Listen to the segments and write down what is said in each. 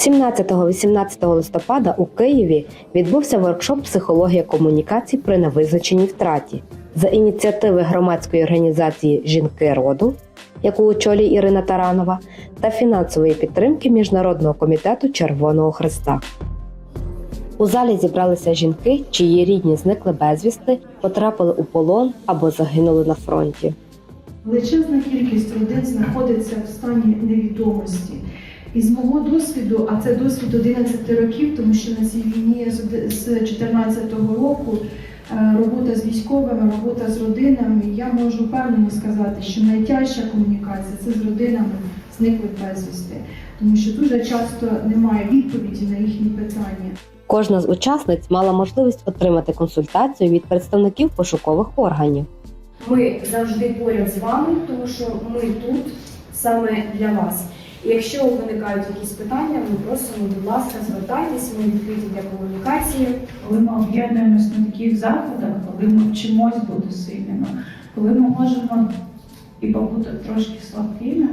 17-18 листопада у Києві відбувся воркшоп психологія комунікацій при невизначеній втраті за ініціативи громадської організації Жінки роду, яку очолює Ірина Таранова, та фінансової підтримки Міжнародного комітету Червоного Христа. У залі зібралися жінки, чиї рідні зникли безвісти, потрапили у полон або загинули на фронті. Величезна кількість родин знаходиться в стані невідомості. І з мого досвіду, а це досвід 11 років, тому що на цій війні з оди- 2014 року е, робота з військовими, робота з родинами, я можу впевнено сказати, що найтяжча комунікація це з родинами зниклих безвісти, тому що дуже часто немає відповіді на їхні питання. Кожна з учасниць мала можливість отримати консультацію від представників пошукових органів. Ми завжди поряд з вами, тому що ми тут саме для вас. І якщо виникають якісь питання, ми просимо, будь ласка, звертайтесь, ми відкриті для комунікації. коли ми об'єднуємось на таких заходах, коли ми вчимось бути сильними, коли ми можемо і побути трошки слабкими,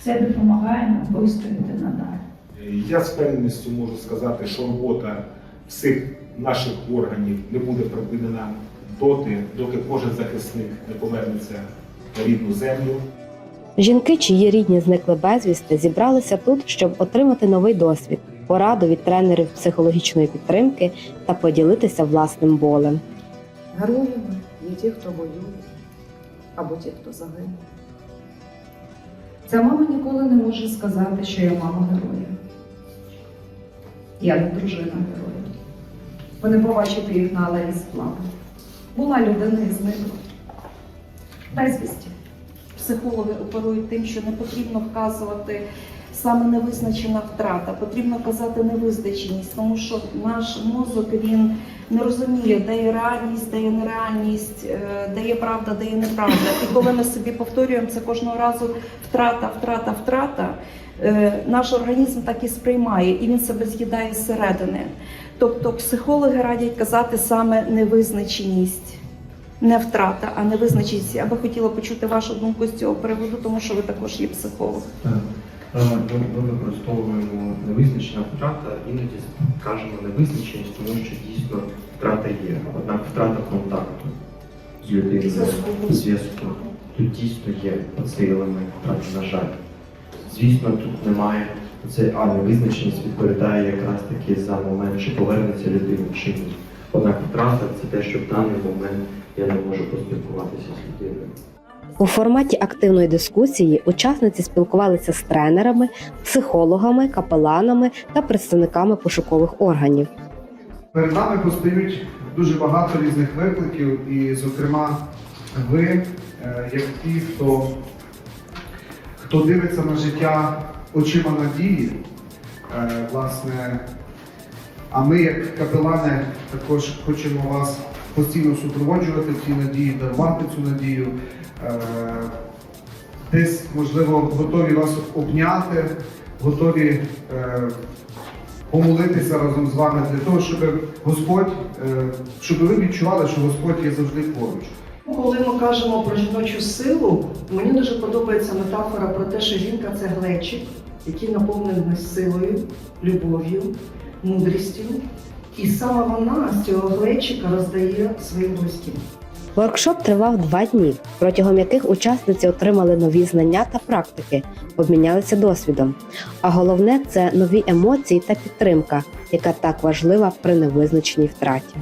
це допомагає нам вистояти надалі. Я з певністю можу сказати, що робота всіх наших органів не буде припинена доти, доки кожен захисник не повернеться на рідну землю. Жінки, чиї рідні зникли безвісти, зібралися тут, щоб отримати новий досвід, пораду від тренерів психологічної підтримки та поділитися власним болем. Героями є ті, хто воює, або ті, хто загинув. Ця мама ніколи не може сказати, що я мама героя. Я не дружина героя. Ви не побачите їх на алеї сплави. Була людина і зникла. Безвісті. Психологи оперують тим, що не потрібно вказувати саме невизначена втрата, потрібно казати невизначеність, тому що наш мозок він не розуміє, де є реальність, де є нереальність, де є правда, де є неправда. І коли ми собі повторюємо це кожного разу втрата, втрата, втрата, е, наш організм так і сприймає, і він себе з'їдає зсередини. Тобто психологи радять казати саме невизначеність не втрата, а невизначеність. Я би хотіла почути вашу думку з цього приводу, тому що ви також є психолог. Так. Е, Ми, використовуємо невизначена втрата, іноді кажемо невизначеність, тому що дійсно втрата є. Однак втрата контакту з людиною, зв'язку. Тут дійсно є цей елемент втрати, на жаль. Звісно, тут немає це, а невизначеність відповідає якраз таки за момент, чи повернеться людина чи ні. Однак втрата це те, що в даний момент я не можу поспілкуватися з людиною. У форматі активної дискусії учасниці спілкувалися з тренерами, психологами, капеланами та представниками пошукових органів. Перед нами постають дуже багато різних викликів, і, зокрема, ви, е, як ті, хто, хто дивиться на життя очима надії, е, власне, а ми, як капелани, також хочемо вас постійно супроводжувати в цій надії, дарувати цю надію. Е, Десь, можливо, готові вас обняти, готові е, помолитися разом з вами для того, щоб Господь, е, щоб ви відчували, що Господь є завжди поруч. Коли ми кажемо про жіночу силу, мені дуже подобається метафора про те, що жінка це глечик, який наповнений силою, любов'ю, мудрістю. І саме вона з цього глечика роздає своїм близьким. Воркшоп тривав два дні, протягом яких учасниці отримали нові знання та практики, обмінялися досвідом. А головне це нові емоції та підтримка, яка так важлива при невизначеній втраті.